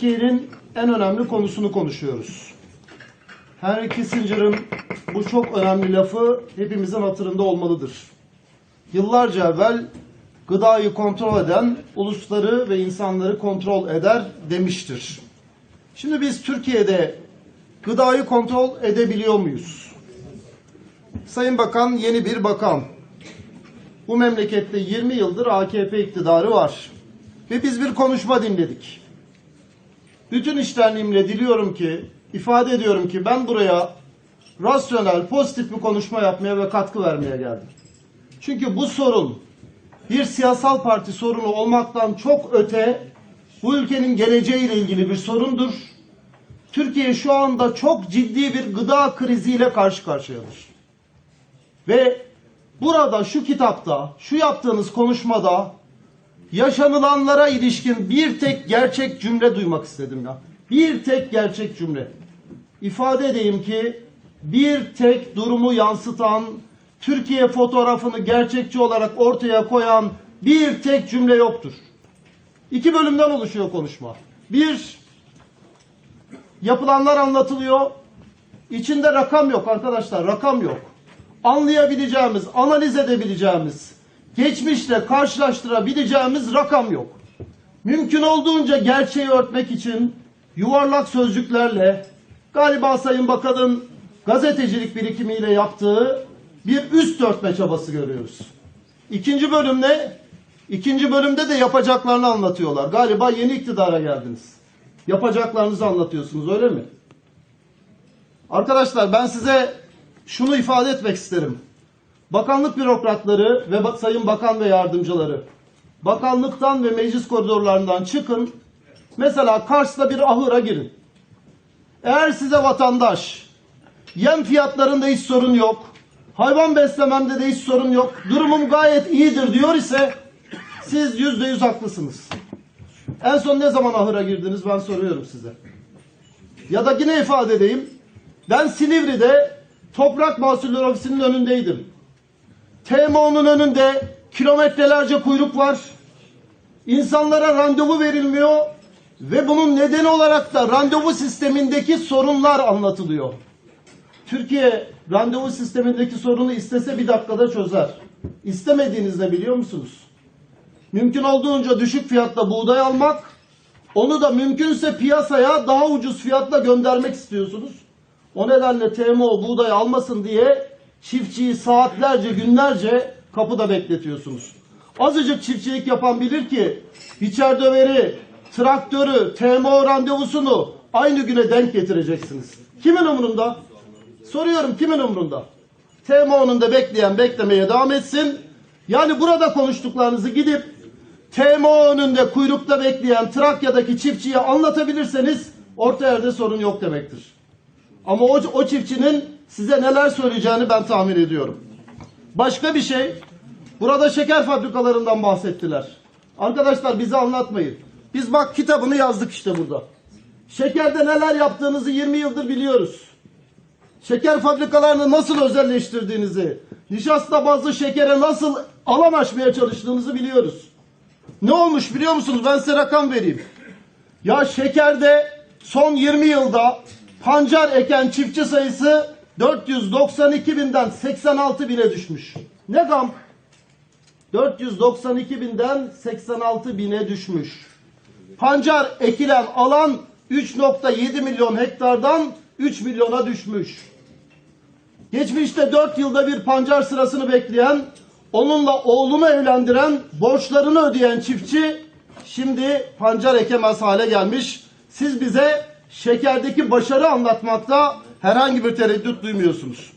Türkiye'nin en önemli konusunu konuşuyoruz. Henry Kissinger'ın bu çok önemli lafı hepimizin hatırında olmalıdır. Yıllarca evvel gıdayı kontrol eden ulusları ve insanları kontrol eder demiştir. Şimdi biz Türkiye'de gıdayı kontrol edebiliyor muyuz? Sayın Bakan yeni bir bakan. Bu memlekette 20 yıldır AKP iktidarı var. Ve biz bir konuşma dinledik. Bütün iştenliğimle diliyorum ki, ifade ediyorum ki ben buraya rasyonel, pozitif bir konuşma yapmaya ve katkı vermeye geldim. Çünkü bu sorun bir siyasal parti sorunu olmaktan çok öte bu ülkenin geleceğiyle ilgili bir sorundur. Türkiye şu anda çok ciddi bir gıda kriziyle karşı karşıyadır. Ve burada şu kitapta, şu yaptığınız konuşmada yaşanılanlara ilişkin bir tek gerçek cümle duymak istedim ya. Bir tek gerçek cümle. İfade edeyim ki bir tek durumu yansıtan, Türkiye fotoğrafını gerçekçi olarak ortaya koyan bir tek cümle yoktur. İki bölümden oluşuyor konuşma. Bir, yapılanlar anlatılıyor. İçinde rakam yok arkadaşlar, rakam yok. Anlayabileceğimiz, analiz edebileceğimiz, geçmişle karşılaştırabileceğimiz rakam yok. Mümkün olduğunca gerçeği örtmek için yuvarlak sözcüklerle galiba Sayın Bakan'ın gazetecilik birikimiyle yaptığı bir üst örtme çabası görüyoruz. İkinci bölüm ne? İkinci bölümde de yapacaklarını anlatıyorlar. Galiba yeni iktidara geldiniz. Yapacaklarınızı anlatıyorsunuz öyle mi? Arkadaşlar ben size şunu ifade etmek isterim. Bakanlık bürokratları ve sayın bakan ve yardımcıları bakanlıktan ve meclis koridorlarından çıkın. Mesela Kars'ta bir ahıra girin. Eğer size vatandaş yem fiyatlarında hiç sorun yok, hayvan beslememde de hiç sorun yok, durumum gayet iyidir diyor ise siz yüzde yüz haklısınız. En son ne zaman ahıra girdiniz ben soruyorum size. Ya da yine ifade edeyim. Ben Silivri'de Toprak Mahsulleri Ofisi'nin önündeydim. TMO'nun önünde kilometrelerce kuyruk var. İnsanlara randevu verilmiyor ve bunun nedeni olarak da randevu sistemindeki sorunlar anlatılıyor. Türkiye randevu sistemindeki sorunu istese bir dakikada çözer. İstemediğinizde biliyor musunuz? Mümkün olduğunca düşük fiyatla buğday almak, onu da mümkünse piyasaya daha ucuz fiyatla göndermek istiyorsunuz. O nedenle TMO buğday almasın diye çiftçiyi saatlerce, günlerce kapıda bekletiyorsunuz. Azıcık çiftçilik yapan bilir ki biçer döveri, traktörü, TMO randevusunu aynı güne denk getireceksiniz. Kimin umurunda? Soruyorum kimin umurunda? TMO'nun da bekleyen beklemeye devam etsin. Yani burada konuştuklarınızı gidip TMO önünde kuyrukta bekleyen Trakya'daki çiftçiye anlatabilirseniz orta yerde sorun yok demektir. Ama o, o çiftçinin size neler söyleyeceğini ben tahmin ediyorum. Başka bir şey, burada şeker fabrikalarından bahsettiler. Arkadaşlar bize anlatmayın. Biz bak kitabını yazdık işte burada. Şekerde neler yaptığınızı 20 yıldır biliyoruz. Şeker fabrikalarını nasıl özelleştirdiğinizi, nişasta bazlı şekere nasıl alan açmaya çalıştığınızı biliyoruz. Ne olmuş biliyor musunuz? Ben size rakam vereyim. Ya şekerde son 20 yılda pancar eken çiftçi sayısı 492 binden 86 bine düşmüş. Ne gam? 492 binden 86 bine düşmüş. Pancar ekilen alan 3.7 milyon hektardan 3 milyona düşmüş. Geçmişte 4 yılda bir pancar sırasını bekleyen, onunla oğlunu evlendiren, borçlarını ödeyen çiftçi şimdi pancar ekemez hale gelmiş. Siz bize şekerdeki başarı anlatmakta herhangi bir tereddüt duymuyorsunuz.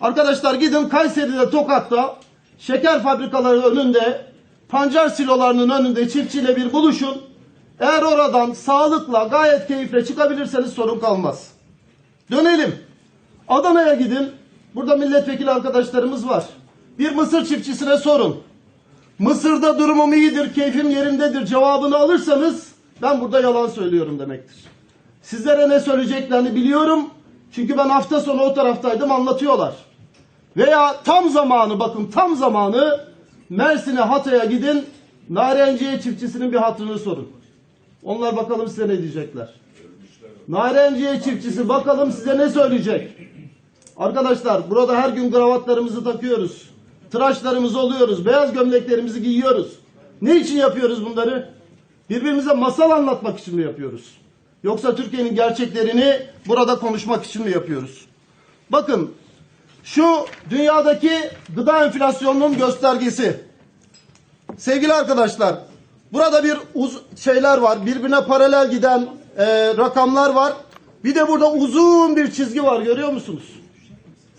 Arkadaşlar gidin Kayseri'de Tokat'ta şeker fabrikaları önünde pancar silolarının önünde çiftçiyle bir buluşun. Eğer oradan sağlıkla gayet keyifle çıkabilirseniz sorun kalmaz. Dönelim. Adana'ya gidin. Burada milletvekili arkadaşlarımız var. Bir mısır çiftçisine sorun. Mısır'da durumum iyidir, keyfim yerindedir cevabını alırsanız ben burada yalan söylüyorum demektir. Sizlere ne söyleyeceklerini biliyorum. Çünkü ben hafta sonu o taraftaydım anlatıyorlar. Veya tam zamanı bakın tam zamanı Mersin'e Hatay'a gidin Narenciye çiftçisinin bir hatırını sorun. Onlar bakalım size ne diyecekler. Narenciye çiftçisi bakalım size ne söyleyecek. Arkadaşlar burada her gün kravatlarımızı takıyoruz. Tıraşlarımız oluyoruz. Beyaz gömleklerimizi giyiyoruz. Ne için yapıyoruz bunları? Birbirimize masal anlatmak için mi yapıyoruz? Yoksa Türkiye'nin gerçeklerini burada konuşmak için mi yapıyoruz? Bakın şu dünyadaki gıda enflasyonunun göstergesi. Sevgili arkadaşlar, burada bir uz şeyler var, birbirine paralel giden e, rakamlar var. Bir de burada uzun bir çizgi var, görüyor musunuz?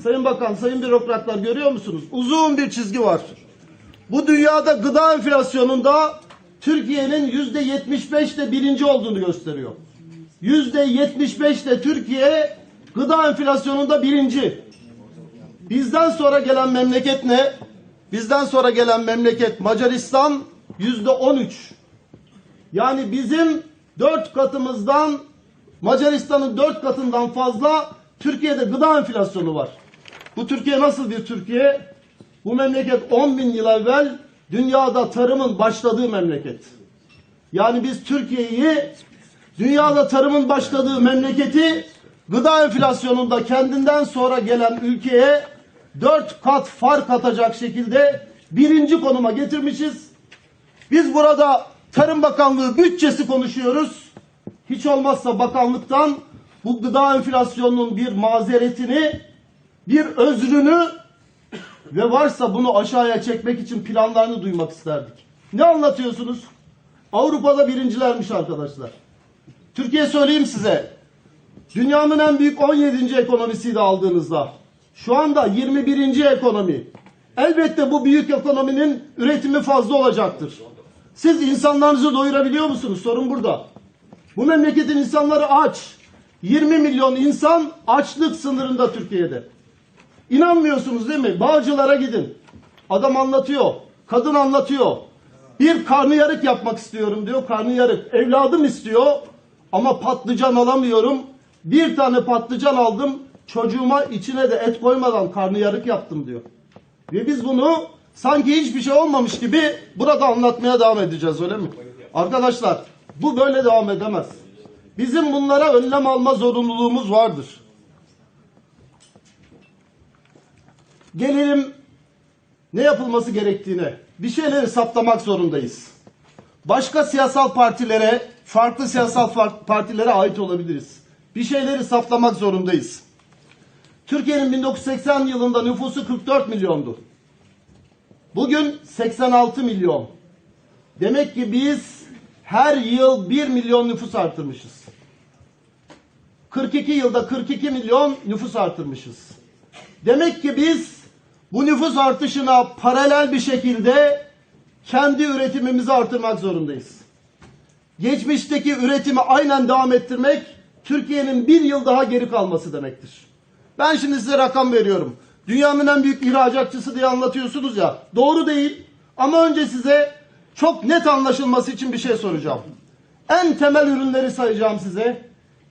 Sayın Bakan, Sayın Bürokratlar görüyor musunuz? Uzun bir çizgi var. Bu dünyada gıda enflasyonunda Türkiye'nin yüzde 75'te birinci olduğunu gösteriyor. Yüzde 75'te Türkiye gıda enflasyonunda birinci. Bizden sonra gelen memleket ne? Bizden sonra gelen memleket Macaristan yüzde 13. Yani bizim dört katımızdan Macaristan'ın dört katından fazla Türkiye'de gıda enflasyonu var. Bu Türkiye nasıl bir Türkiye? Bu memleket 10 bin yıl evvel dünyada tarımın başladığı memleket. Yani biz Türkiye'yi dünyada tarımın başladığı memleketi gıda enflasyonunda kendinden sonra gelen ülkeye dört kat fark atacak şekilde birinci konuma getirmişiz. Biz burada Tarım Bakanlığı bütçesi konuşuyoruz. Hiç olmazsa bakanlıktan bu gıda enflasyonunun bir mazeretini, bir özrünü ve varsa bunu aşağıya çekmek için planlarını duymak isterdik. Ne anlatıyorsunuz? Avrupa'da birincilermiş arkadaşlar. Türkiye söyleyeyim size. Dünyanın en büyük 17. ekonomisiydi aldığınızda. Şu anda 21. ekonomi. Elbette bu büyük ekonominin üretimi fazla olacaktır. Siz insanlarınızı doyurabiliyor musunuz? Sorun burada. Bu memleketin insanları aç. 20 milyon insan açlık sınırında Türkiye'de. İnanmıyorsunuz değil mi? Bağcılara gidin. Adam anlatıyor. Kadın anlatıyor. Bir karnıyarık yapmak istiyorum diyor. Karnıyarık. Evladım istiyor ama patlıcan alamıyorum. Bir tane patlıcan aldım. Çocuğuma içine de et koymadan karnıyarık yaptım diyor. Ve biz bunu sanki hiçbir şey olmamış gibi burada anlatmaya devam edeceğiz öyle mi? Arkadaşlar bu böyle devam edemez. Bizim bunlara önlem alma zorunluluğumuz vardır. Gelelim ne yapılması gerektiğine. Bir şeyleri saptamak zorundayız. Başka siyasal partilere, farklı siyasal partilere ait olabiliriz. Bir şeyleri saptamak zorundayız. Türkiye'nin 1980 yılında nüfusu 44 milyondu. Bugün 86 milyon. Demek ki biz her yıl 1 milyon nüfus artırmışız. 42 yılda 42 milyon nüfus artırmışız. Demek ki biz bu nüfus artışına paralel bir şekilde kendi üretimimizi artırmak zorundayız. Geçmişteki üretimi aynen devam ettirmek Türkiye'nin bir yıl daha geri kalması demektir. Ben şimdi size rakam veriyorum. Dünyanın en büyük ihracatçısı diye anlatıyorsunuz ya. Doğru değil. Ama önce size çok net anlaşılması için bir şey soracağım. En temel ürünleri sayacağım size.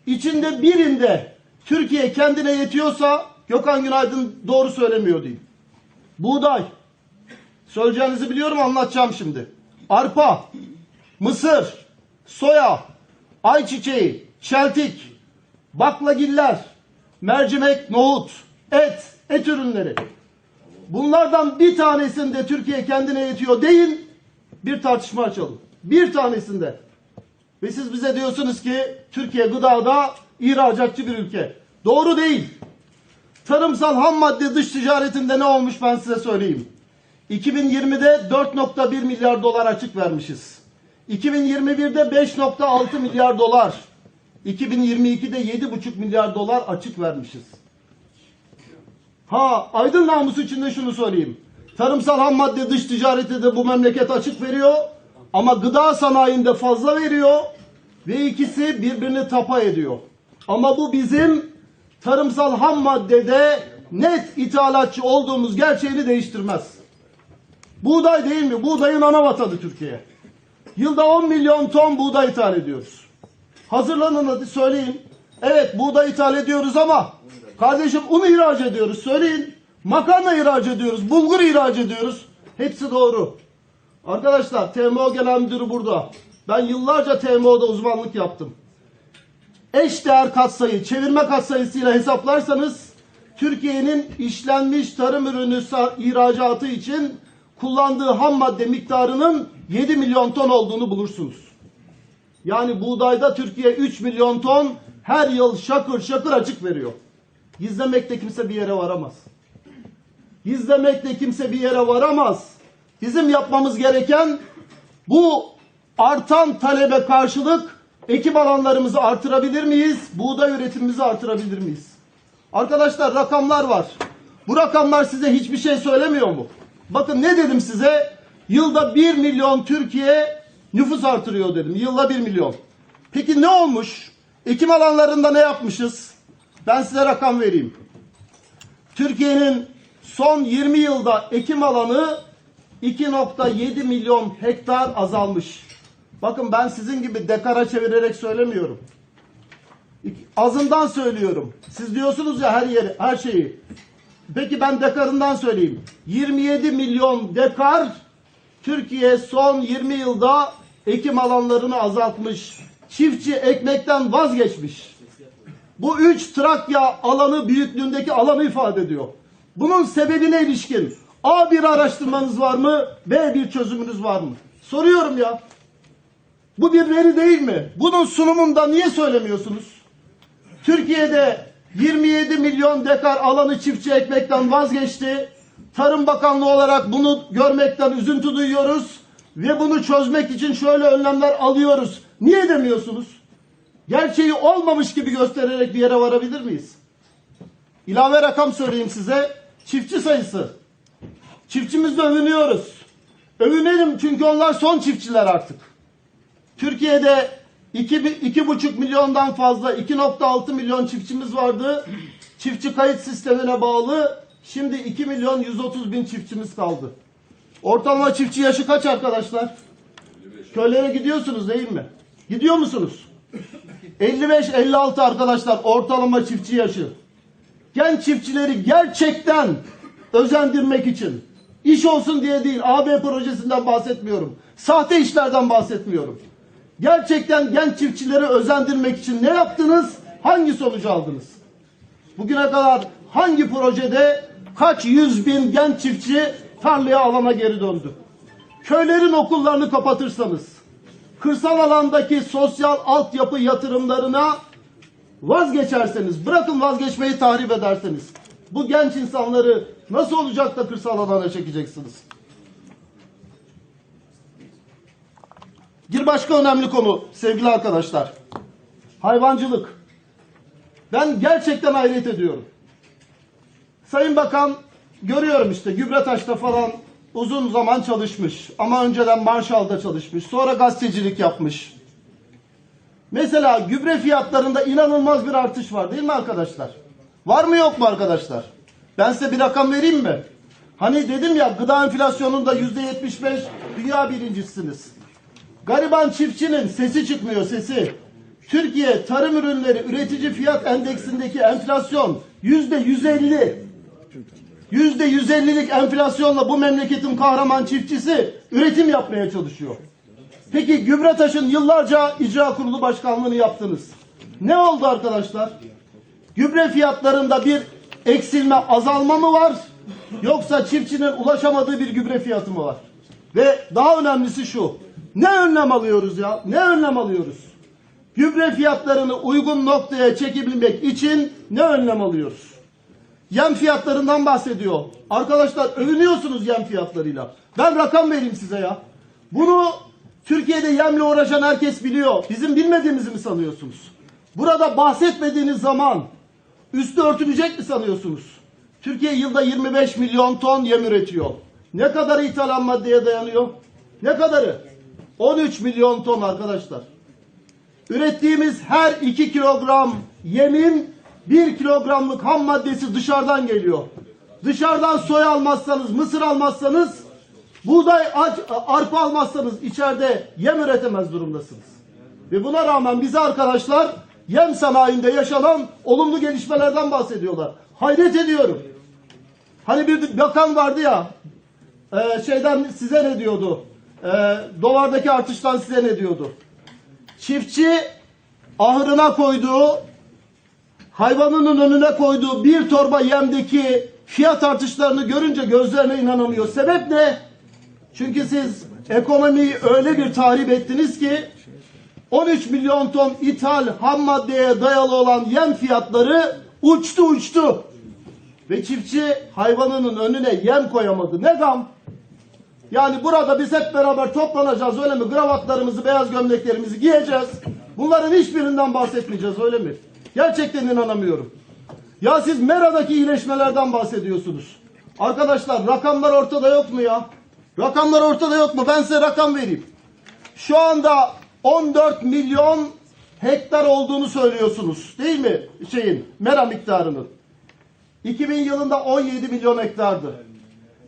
İçinde birinde Türkiye kendine yetiyorsa Gökhan Günaydın doğru söylemiyor değil. Buğday. Söyleyeceğinizi biliyorum anlatacağım şimdi. Arpa, mısır, soya, ayçiçeği, çeltik, baklagiller, mercimek, nohut, et, et ürünleri. Bunlardan bir tanesinde Türkiye kendine yetiyor deyin, bir tartışma açalım. Bir tanesinde. Ve siz bize diyorsunuz ki Türkiye gıdada ihracatçı bir ülke. Doğru değil. Tarımsal ham madde dış ticaretinde ne olmuş ben size söyleyeyim. 2020'de 4.1 milyar dolar açık vermişiz. 2021'de 5.6 milyar dolar. 2022'de 7.5 milyar dolar açık vermişiz. Ha aydın namusu içinde şunu söyleyeyim. Tarımsal ham madde dış ticareti de bu memleket açık veriyor. Ama gıda sanayinde fazla veriyor. Ve ikisi birbirini tapa ediyor. Ama bu bizim tarımsal ham maddede net ithalatçı olduğumuz gerçeğini değiştirmez. Buğday değil mi? Buğdayın ana vatanı Türkiye. Yılda 10 milyon ton buğday ithal ediyoruz. Hazırlanın hadi söyleyin. Evet buğday ithal ediyoruz ama kardeşim un ihraç ediyoruz söyleyin. Makarna ihraç ediyoruz. Bulgur ihraç ediyoruz. Hepsi doğru. Arkadaşlar TMO Genel Müdürü burada. Ben yıllarca TMO'da uzmanlık yaptım. Eş değer katsayı, çevirme katsayısıyla hesaplarsanız Türkiye'nin işlenmiş tarım ürünü ihracatı için kullandığı ham madde miktarının 7 milyon ton olduğunu bulursunuz. Yani buğdayda Türkiye 3 milyon ton her yıl şakır şakır açık veriyor. Gizlemekle kimse bir yere varamaz. Gizlemekle kimse bir yere varamaz. Bizim yapmamız gereken bu artan talebe karşılık ekim alanlarımızı artırabilir miyiz? Buğday üretimimizi artırabilir miyiz? Arkadaşlar rakamlar var. Bu rakamlar size hiçbir şey söylemiyor mu? Bakın ne dedim size? Yılda 1 milyon Türkiye nüfus artırıyor dedim. Yılda 1 milyon. Peki ne olmuş? Ekim alanlarında ne yapmışız? Ben size rakam vereyim. Türkiye'nin son 20 yılda ekim alanı 2.7 milyon hektar azalmış. Bakın ben sizin gibi dekara çevirerek söylemiyorum. Azından söylüyorum. Siz diyorsunuz ya her yeri, her şeyi. Peki ben dekarından söyleyeyim. 27 milyon dekar Türkiye son 20 yılda ekim alanlarını azaltmış. Çiftçi ekmekten vazgeçmiş. Bu üç Trakya alanı büyüklüğündeki alanı ifade ediyor. Bunun sebebine ilişkin A bir araştırmanız var mı? B bir çözümünüz var mı? Soruyorum ya. Bu bir veri değil mi? Bunun sunumunda niye söylemiyorsunuz? Türkiye'de 27 milyon dekar alanı çiftçi ekmekten vazgeçti. Tarım Bakanlığı olarak bunu görmekten üzüntü duyuyoruz ve bunu çözmek için şöyle önlemler alıyoruz. Niye demiyorsunuz? Gerçeği olmamış gibi göstererek bir yere varabilir miyiz? İlave rakam söyleyeyim size. Çiftçi sayısı. Çiftçimizle övünüyoruz. Övünelim çünkü onlar son çiftçiler artık. Türkiye'de 2,5 milyondan fazla 2.6 milyon çiftçimiz vardı. Çiftçi kayıt sistemine bağlı. Şimdi 2 milyon 130 bin çiftçimiz kaldı. Ortalama çiftçi yaşı kaç arkadaşlar? Köylere gidiyorsunuz değil mi? Gidiyor musunuz? 55-56 arkadaşlar ortalama çiftçi yaşı. Genç çiftçileri gerçekten özendirmek için iş olsun diye değil AB projesinden bahsetmiyorum. Sahte işlerden bahsetmiyorum. Gerçekten genç çiftçileri özendirmek için ne yaptınız? Hangi sonucu aldınız? Bugüne kadar hangi projede kaç yüz bin genç çiftçi tarlaya alana geri döndü? Köylerin okullarını kapatırsanız, kırsal alandaki sosyal altyapı yatırımlarına vazgeçerseniz, bırakın vazgeçmeyi tahrip ederseniz, bu genç insanları nasıl olacak da kırsal alana çekeceksiniz? Bir başka önemli konu sevgili arkadaşlar. Hayvancılık. Ben gerçekten hayret ediyorum. Sayın Bakan görüyorum işte Gübretaş'ta falan uzun zaman çalışmış. Ama önceden Marshall'da çalışmış. Sonra gazetecilik yapmış. Mesela gübre fiyatlarında inanılmaz bir artış var değil mi arkadaşlar? Var mı yok mu arkadaşlar? Ben size bir rakam vereyim mi? Hani dedim ya gıda enflasyonunda yüzde yetmiş beş dünya birincisiniz. Gariban çiftçinin sesi çıkmıyor sesi. Türkiye tarım ürünleri üretici fiyat endeksindeki enflasyon yüzde yüz elli. Yüzde yüz ellilik enflasyonla bu memleketin kahraman çiftçisi üretim yapmaya çalışıyor. Peki Gübretaş'ın yıllarca icra kurulu başkanlığını yaptınız. Ne oldu arkadaşlar? Gübre fiyatlarında bir eksilme, azalma mı var? Yoksa çiftçinin ulaşamadığı bir gübre fiyatı mı var? Ve daha önemlisi şu. Ne önlem alıyoruz ya? Ne önlem alıyoruz? Gübre fiyatlarını uygun noktaya çekebilmek için ne önlem alıyoruz? Yem fiyatlarından bahsediyor. Arkadaşlar övünüyorsunuz yem fiyatlarıyla. Ben rakam vereyim size ya. Bunu Türkiye'de yemle uğraşan herkes biliyor. Bizim bilmediğimizi mi sanıyorsunuz? Burada bahsetmediğiniz zaman üstü örtülecek mi sanıyorsunuz? Türkiye yılda 25 milyon ton yem üretiyor. Ne kadarı ithal maddeye dayanıyor? Ne kadarı? 13 milyon ton arkadaşlar. Ürettiğimiz her 2 kilogram yemin 1 kilogramlık ham maddesi dışarıdan geliyor. Dışarıdan soy almazsanız, mısır almazsanız, buğday, arpa almazsanız içeride yem üretemez durumdasınız. Ve buna rağmen bize arkadaşlar yem sanayinde yaşanan olumlu gelişmelerden bahsediyorlar. Hayret ediyorum. Hani bir bakan vardı ya, e, şeyden size ne diyordu? e, dolardaki artıştan size ne diyordu? Çiftçi ahırına koyduğu hayvanının önüne koyduğu bir torba yemdeki fiyat artışlarını görünce gözlerine inanamıyor. Sebep ne? Çünkü siz ekonomiyi öyle bir tahrip ettiniz ki 13 milyon ton ithal ham maddeye dayalı olan yem fiyatları uçtu uçtu. Ve çiftçi hayvanının önüne yem koyamadı. Ne gam? Yani burada biz hep beraber toplanacağız öyle mi? Gravatlarımızı, beyaz gömleklerimizi giyeceğiz. Bunların hiçbirinden bahsetmeyeceğiz öyle mi? Gerçekten inanamıyorum. Ya siz Mera'daki iyileşmelerden bahsediyorsunuz. Arkadaşlar rakamlar ortada yok mu ya? Rakamlar ortada yok mu? Ben size rakam vereyim. Şu anda 14 milyon hektar olduğunu söylüyorsunuz. Değil mi? Şeyin, Mera miktarının. 2000 yılında 17 milyon hektardı.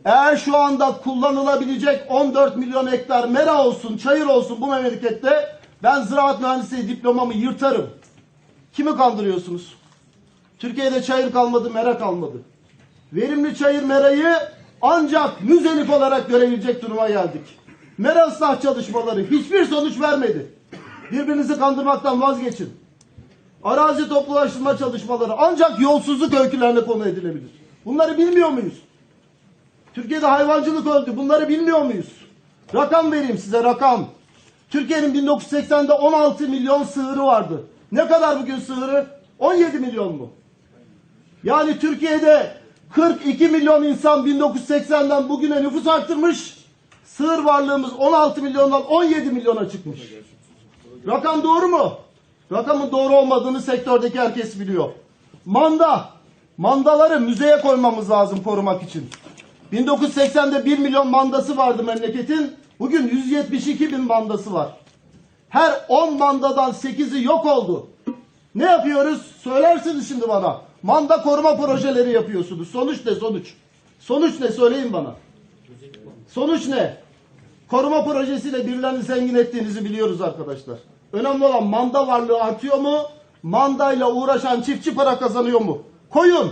Eğer şu anda kullanılabilecek 14 milyon hektar mera olsun, çayır olsun bu memlekette ben ziraat mühendisliği diplomamı yırtarım. Kimi kandırıyorsunuz? Türkiye'de çayır kalmadı, mera kalmadı. Verimli çayır merayı ancak müzelik olarak görebilecek duruma geldik. Mera ıslah çalışmaları hiçbir sonuç vermedi. Birbirinizi kandırmaktan vazgeçin. Arazi toplulaştırma çalışmaları ancak yolsuzluk öykülerine konu edilebilir. Bunları bilmiyor muyuz? Türkiye'de hayvancılık öldü. Bunları bilmiyor muyuz? Rakam vereyim size rakam. Türkiye'nin 1980'de 16 milyon sığırı vardı. Ne kadar bugün sığırı? 17 milyon mu? Yani Türkiye'de 42 milyon insan 1980'den bugüne nüfus arttırmış. Sığır varlığımız 16 milyondan 17 milyona çıkmış. Rakam doğru mu? Rakamın doğru olmadığını sektördeki herkes biliyor. Manda. Mandaları müzeye koymamız lazım korumak için. 1980'de 1 milyon mandası vardı memleketin. Bugün 172 bin mandası var. Her 10 mandadan 8'i yok oldu. Ne yapıyoruz? Söylersiniz şimdi bana. Manda koruma projeleri yapıyorsunuz. Sonuç ne sonuç? Sonuç ne söyleyin bana. Sonuç ne? Koruma projesiyle birilerini zengin ettiğinizi biliyoruz arkadaşlar. Önemli olan manda varlığı artıyor mu? Mandayla uğraşan çiftçi para kazanıyor mu? Koyun.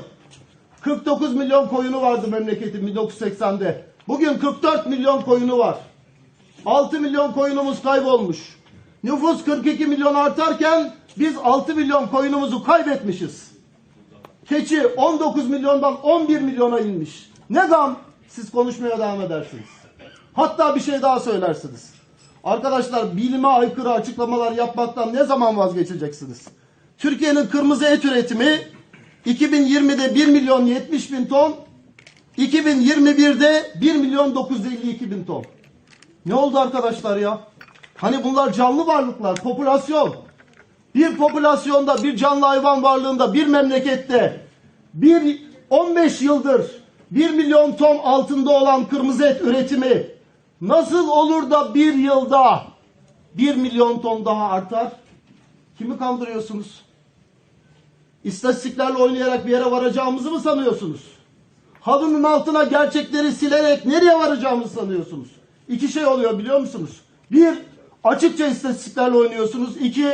49 milyon koyunu vardı memleketin 1980'de. Bugün 44 milyon koyunu var. 6 milyon koyunumuz kaybolmuş. Nüfus 42 milyon artarken biz 6 milyon koyunumuzu kaybetmişiz. Keçi 19 milyondan 11 milyona inmiş. Ne gam? Siz konuşmaya devam edersiniz. Hatta bir şey daha söylersiniz. Arkadaşlar bilime aykırı açıklamalar yapmaktan ne zaman vazgeçeceksiniz? Türkiye'nin kırmızı et üretimi 2020'de 1 milyon 70 bin ton, 2021'de 1 milyon 952 bin ton. Ne oldu arkadaşlar ya? Hani bunlar canlı varlıklar, popülasyon. Bir popülasyonda, bir canlı hayvan varlığında, bir memlekette bir 15 yıldır 1 milyon ton altında olan kırmızı et üretimi nasıl olur da bir yılda 1 milyon ton daha artar? Kimi kandırıyorsunuz? İstatistiklerle oynayarak bir yere varacağımızı mı sanıyorsunuz? Halının altına gerçekleri silerek nereye varacağımızı sanıyorsunuz? İki şey oluyor biliyor musunuz? Bir, açıkça istatistiklerle oynuyorsunuz. İki,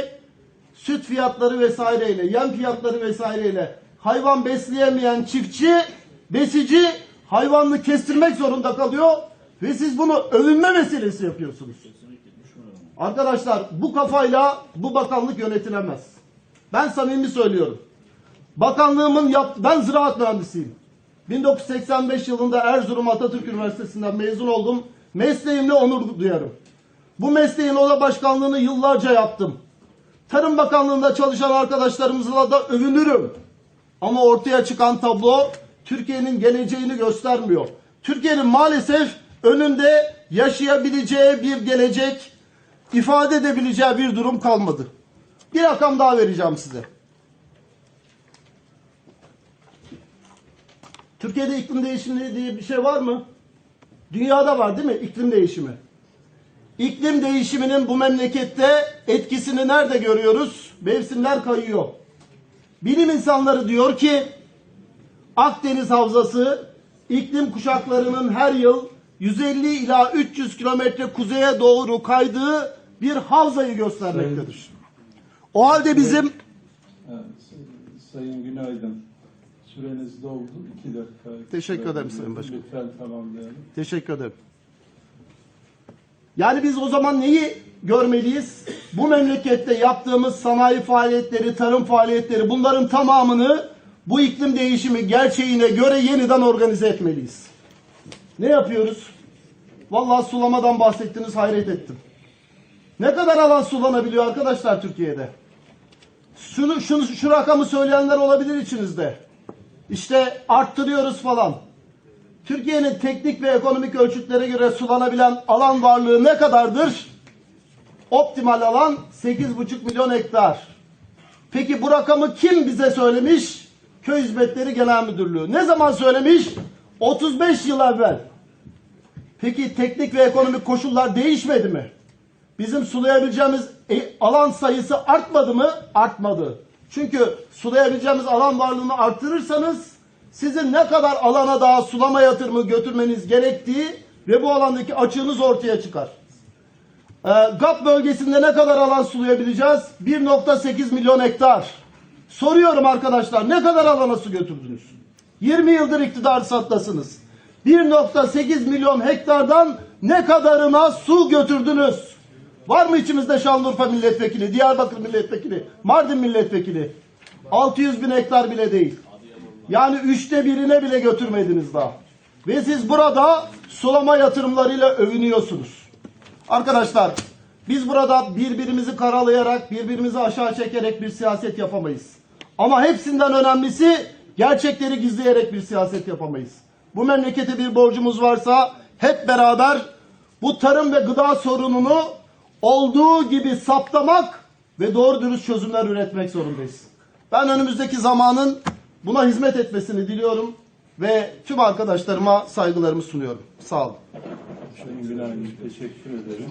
süt fiyatları vesaireyle, yem fiyatları vesaireyle hayvan besleyemeyen çiftçi, besici hayvanını kestirmek zorunda kalıyor ve siz bunu övünme meselesi yapıyorsunuz. Arkadaşlar bu kafayla bu bakanlık yönetilemez. Ben samimi söylüyorum. Bakanlığımın yap ben ziraat mühendisiyim. 1985 yılında Erzurum Atatürk Üniversitesi'nden mezun oldum. Mesleğimle onur duyarım. Bu mesleğin oda başkanlığını yıllarca yaptım. Tarım Bakanlığı'nda çalışan arkadaşlarımızla da övünürüm. Ama ortaya çıkan tablo Türkiye'nin geleceğini göstermiyor. Türkiye'nin maalesef önünde yaşayabileceği bir gelecek, ifade edebileceği bir durum kalmadı. Bir rakam daha vereceğim size. Türkiye'de iklim değişimi diye bir şey var mı? Dünyada var değil mi iklim değişimi? İklim değişiminin bu memlekette etkisini nerede görüyoruz? Mevsimler kayıyor. Bilim insanları diyor ki Akdeniz Havzası iklim kuşaklarının her yıl 150 ila 300 kilometre kuzeye doğru kaydığı bir havzayı göstermektedir. O halde bizim Evet, Sayın Günaydın. Süreniz doldu. İki dakika. Teşekkür ederim Sayın Başkanım. Lütfen tamamlayalım. Teşekkür ederim. Yani biz o zaman neyi görmeliyiz? Bu memlekette yaptığımız sanayi faaliyetleri, tarım faaliyetleri bunların tamamını bu iklim değişimi gerçeğine göre yeniden organize etmeliyiz. Ne yapıyoruz? Vallahi sulamadan bahsettiniz hayret ettim. Ne kadar alan sulanabiliyor arkadaşlar Türkiye'de? Şunu, şunu, şu rakamı söyleyenler olabilir içinizde. İşte arttırıyoruz falan. Türkiye'nin teknik ve ekonomik ölçütlere göre sulanabilen alan varlığı ne kadardır? Optimal alan 8,5 milyon hektar. Peki bu rakamı kim bize söylemiş? Köy Hizmetleri Genel Müdürlüğü. Ne zaman söylemiş? 35 yıl evvel. Peki teknik ve ekonomik koşullar değişmedi mi? Bizim sulayabileceğimiz e, alan sayısı artmadı mı? Artmadı. Çünkü sulayabileceğimiz alan varlığını arttırırsanız sizin ne kadar alana daha sulama yatırımı götürmeniz gerektiği ve bu alandaki açığınız ortaya çıkar. Ee, GAP bölgesinde ne kadar alan sulayabileceğiz? 1.8 milyon hektar. Soruyorum arkadaşlar ne kadar alana su götürdünüz? 20 yıldır iktidar sattasınız. 1.8 milyon hektardan ne kadarına su götürdünüz? Var mı içimizde Şanlıurfa milletvekili, Diyarbakır milletvekili, Mardin milletvekili? 600 bin hektar bile değil. Yani üçte birine bile götürmediniz daha. Ve siz burada sulama yatırımlarıyla övünüyorsunuz. Arkadaşlar biz burada birbirimizi karalayarak, birbirimizi aşağı çekerek bir siyaset yapamayız. Ama hepsinden önemlisi gerçekleri gizleyerek bir siyaset yapamayız. Bu memlekete bir borcumuz varsa hep beraber bu tarım ve gıda sorununu olduğu gibi saptamak ve doğru dürüst çözümler üretmek zorundayız. Ben önümüzdeki zamanın buna hizmet etmesini diliyorum ve tüm arkadaşlarıma saygılarımı sunuyorum. Sağ olun. Teşekkür ederim.